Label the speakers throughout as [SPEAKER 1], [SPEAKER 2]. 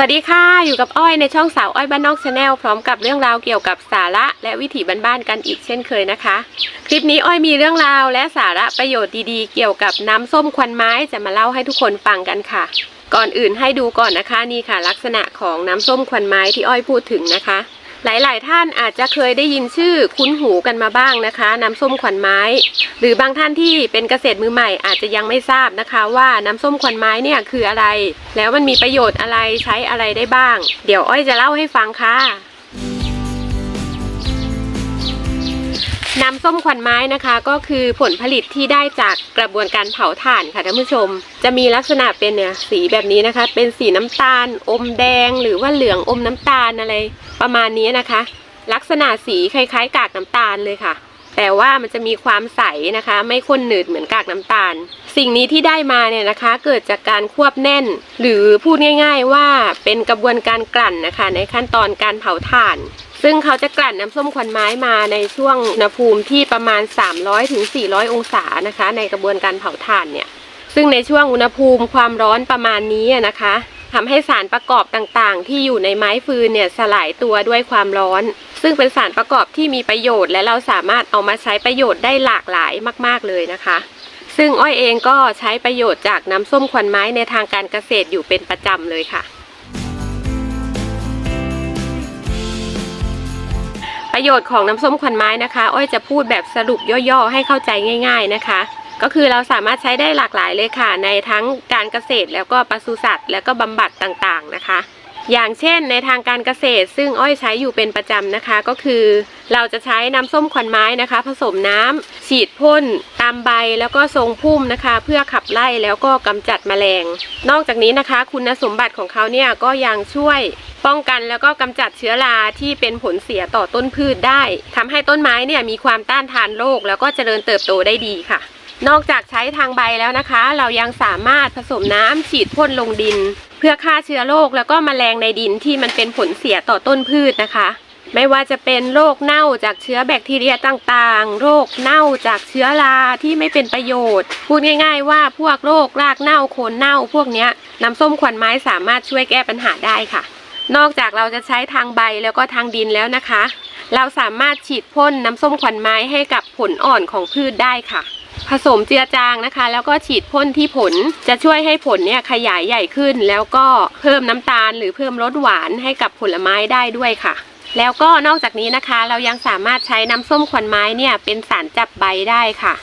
[SPEAKER 1] วัสดีค่ะ อยู่กับอ้อยในช่องสาวอ้อยบ้านนอกชาแนลพร้อมกับเรื่องราวเกี่ยวกับสาระและวิถีบ้านๆกันอีกเช่นเคยนะคะ คลิปนี้อ้อยมีเรื่องราวและสาระประโยชน์ดีๆ เกี่ยวกับน้ำส้มควันไม้จะมาเล่าให้ทุกคนฟังกันค่ะ ก่อนอื่นให้ดูก่อนนะคะนี่ค่ะ ลักษณะของน้ำส้มควันไม้ที่อ้อยพูดถึงนะคะ หลาย ๆ ท่านอาจจะเคยได้ยินชื่อคุ้นหูกันมาบ้างนะคะ น้ำส้มขวันไม้ หรือบางท่านที่เป็นเกษตรมือใหม่อาจจะยังไม่ทราบนะคะ ว่าน้ำส้มขวันไม้เนี่ยคืออะไร แล้วมันมีประโยชน์อะไรใช้อะไรได้บ้าง เดี๋ยวอ้อยจะเล่าให้ฟังค่ะ น้ำส้มควันไม้นะคะก็คือผลผลิตที่ได้จากกระบวนการเผาถ่านค่ะท่านผู้ชม จะมีลักษณะเป็นเนี่ยสีแบบนี้นะคะ เป็นสีน้ำตาล อมแดง หรือว่าเหลืองอมน้ำตาลอะไร ประมาณนี้นะคะ ลักษณะสีคล้ายๆ กากน้ำตาลเลยค่ะ แต่ว่ามันจะมีความใสนะคะ ไม่ข้นหนืดเหมือนกากน้ำตาล สิ่งนี้ที่ได้มาเนี่ยนะคะ เกิดจากการควบแน่น หรือพูดง่าย ๆ ว่าเป็นกระบวนการกลั่นนะคะ ในขั้นตอนการเผาถ่าน ซึ่งเขาจะกลั่นน้ำส้มควันไม้มาในช่วงอุณหภูมิที่ประมาณ 300ถึง400องศานะคะ ในกระบวนการเผาถ่านเนี่ย ซึ่งในช่วงอุณหภูมิความร้อนประมาณนี้นะคะทำให้สารประกอบต่างๆ ที่อยู่ในไม้ฟืนเนี่ยสลายตัวด้วยความร้อน ซึ่งเป็นสารประกอบที่มีประโยชน์ และเราสามารถเอามาใช้ประโยชน์ได้หลากหลายมาก ๆเลยนะคะ ซึ่งอ้อยเองก็ใช้ประโยชน์จากน้ำส้มควันไม้ในทางการเกษตรอยู่เป็นประจำเลยค่ะ ประโยชน์ของน้ำส้มควันไม้นะคะ อ้อยจะพูดแบบสรุปย่อๆ ให้เข้าใจง่าย ๆนะคะ ก็คือเราสามารถใช้ได้หลากหลายเลยค่ะ ในทั้งการเกษตรแล้วก็ปศุสัตว์ แล้วก็บำบัดต่างๆนะคะ อย่างเช่นในทางการเกษตร ซึ่งอ้อยใช้อยู่เป็นประจำนะคะ ก็คือเราจะใช้น้ำส้มควันไม้นะคะ ผสมน้ำฉีดพ่น ตามใบแล้วก็ทรงพุ่มนะคะ เพื่อขับไล่แล้วก็กำจัดแมลง นอกจากนี้นะคะ คุณสมบัติของเขาเนี่ยก็ยังช่วยป้องกันแล้วก็กำจัดเชื้อราที่เป็นผลเสียต่อต้นพืชได้ทำให้ต้นไม้เนี่ยมีความต้านทานโรคแล้วก็เจริญเติบโตได้ดีค่ะ นอกจากใช้ทางใบแล้วนะคะ เรายังสามารถผสมน้ำฉีดพ่นลงดิน เพื่อฆ่าเชื้อโรคแล้วก็แมลงในดินที่มันเป็นผลเสียต่อต้นพืชนะคะไม่ว่าจะเป็นโรคเน่าจากเชื้อแบคทีเรียต่างๆ โรคเน่าจากเชื้อราที่ไม่เป็นประโยชน์ พูดง่าย ๆ ว่าพวกโรครากเน่าโคนเน่าพวกนี้น้ำส้มขวัญไม้สามารถช่วยแก้ปัญหาได้ค่ะ นอกจากเราจะใช้ทางใบแล้วก็ทางดินแล้วนะคะ เราสามารถฉีดพ่นน้ำส้มขวัญไม้ให้กับผลอ่อนของพืชได้ค่ะ ผสมเจือจางนะคะ แล้วก็ฉีดพ่นที่ผลจะช่วยให้ผลเนี่ยขยายใหญ่ขึ้น แล้วก็เพิ่มน้ำตาล หรือเพิ่มรสหวานให้กับผลไม้ได้ด้วยค่ะ แล้วก็นอกจากนี้นะคะ เรายังสามารถใช้น้ำส้มขวัญไม้เนี่ยเป็นสารจับใบได้ค่ะ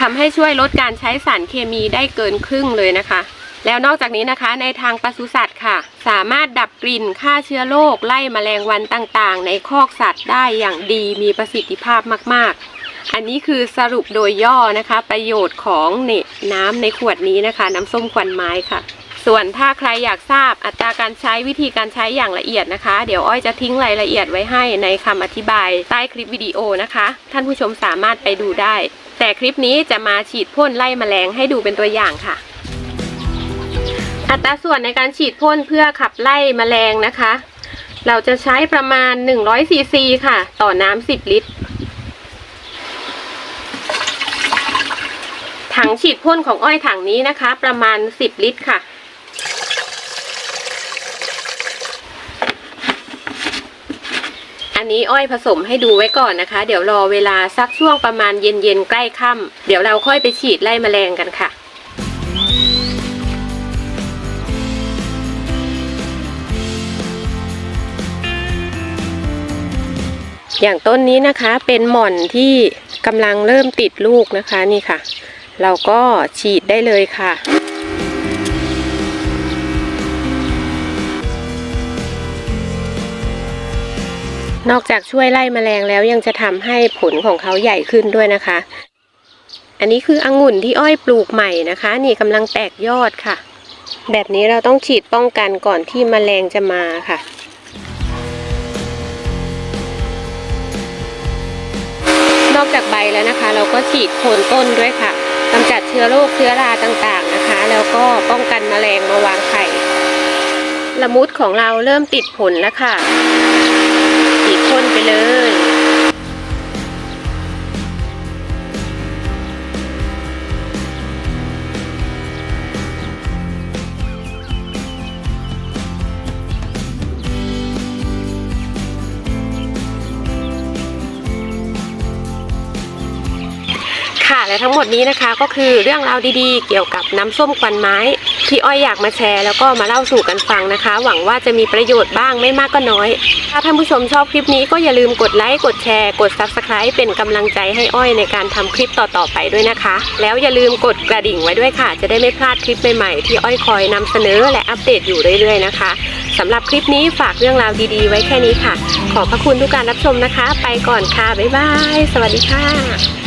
[SPEAKER 1] ทำให้ช่วยลดการใช้สารเคมีได้เกินครึ่งเลยนะคะ แล้วนอกจากนี้นะคะในทางปศุสัตว์ค่ะ สามารถดับกลิ่นฆ่าเชื้อโรคไล่แมลงวันต่างๆ ในคอกสัตว์ได้อย่างดีมีประสิทธิภาพมากๆ อันนี้คือสรุปโดยย่อนะคะ ประโยชน์ของเนน้ำในขวดนี้นะคะ น้ำส้มควันไม้ค่ะ ส่วนถ้าใครอยากทราบอัตราการใช้วิธีการใช้อย่างละเอียดนะคะ เดี๋ยวอ้อยจะทิ้งรายละเอียดไว้ให้ในคำอธิบายใต้คลิปวิดีโอนะคะ ท่านผู้ชมสามารถไปดูได้ แต่คลิปนี้จะมาฉีดพ่นไล่แมลงให้ดูเป็นตัวอย่างค่ะ อัตราส่วนในการฉีดพ่นเพื่อขับไล่แมลงนะคะ เราจะใช้ประมาณ100ซีซีค่ะ ต่อน้ำ10 ลิตร ถังฉีดพ่นของอ้อยถังนี้นะคะ ประมาณ 10 ลิตรค่ะอันนี้อ้อยผสมให้ดูไว้ก่อนนะคะ เดี๋ยวรอเวลาสักช่วงประมาณเย็นๆใกล้ค่ำเดี๋ยวเราค่อยไปฉีดไล่แมลงกันค่ะ อย่างต้นนี้นะคะเป็นหม่อนที่กำลังเริ่มติดลูกนะคะนี่ค่ะ เราก็ฉีดได้เลยค่ะนอกจากช่วยไล่แมลงแล้วยังจะทำให้ผลของเขาใหญ่ขึ้นด้วยนะคะ อันนี้คือองุ่นที่อ้อยปลูกใหม่นะคะ นี่กำลังแตกยอดค่ะ แบบนี้เราต้องฉีดป้องกันก่อนที่แมลงจะมาค่ะ จากใบแล้วนะคะ เราก็ฉีดโคนต้นด้วยค่ะกำจัดเชื้อโรคเชื้อราต่างๆนะคะ แล้วก็ป้องกันแมลงมาวางไข่ละมุดของเราเริ่มติดผลแล้วค่ะฉีดพ่นไปเลย ค่ะและทั้งหมดนี้นะคะก็คือเรื่องราวดีๆ เกี่ยวกับน้ำส้มควันไม้ที่อ้อยอยากมาแชร์ แล้วก็มาเล่าสู่กันฟังนะคะ หวังว่าจะมีประโยชน์บ้างไม่มากก็น้อย ถ้าท่านผู้ชมชอบคลิปนี้ก็อย่าลืมกดไลค์กดแชร์ กด subscribe เป็นกำลังใจให้อ้อยในการทำคลิปต่อๆไปด้วยนะคะ แล้วอย่าลืมกดกระดิ่งไว้ด้วยค่ะ จะได้ไม่พลาดคลิปใหม่ๆที่อ้อยคอยนำเสนอและอัปเดตอยู่เรื่อยๆนะคะสำหรับคลิปนี้ฝากเรื่องราวดีๆ ไว้แค่นี้ค่ะ ขอบพระคุณทุกการรับชมนะคะ ไปก่อนค่ะบ๊ายบาย สวัสดีค่ะ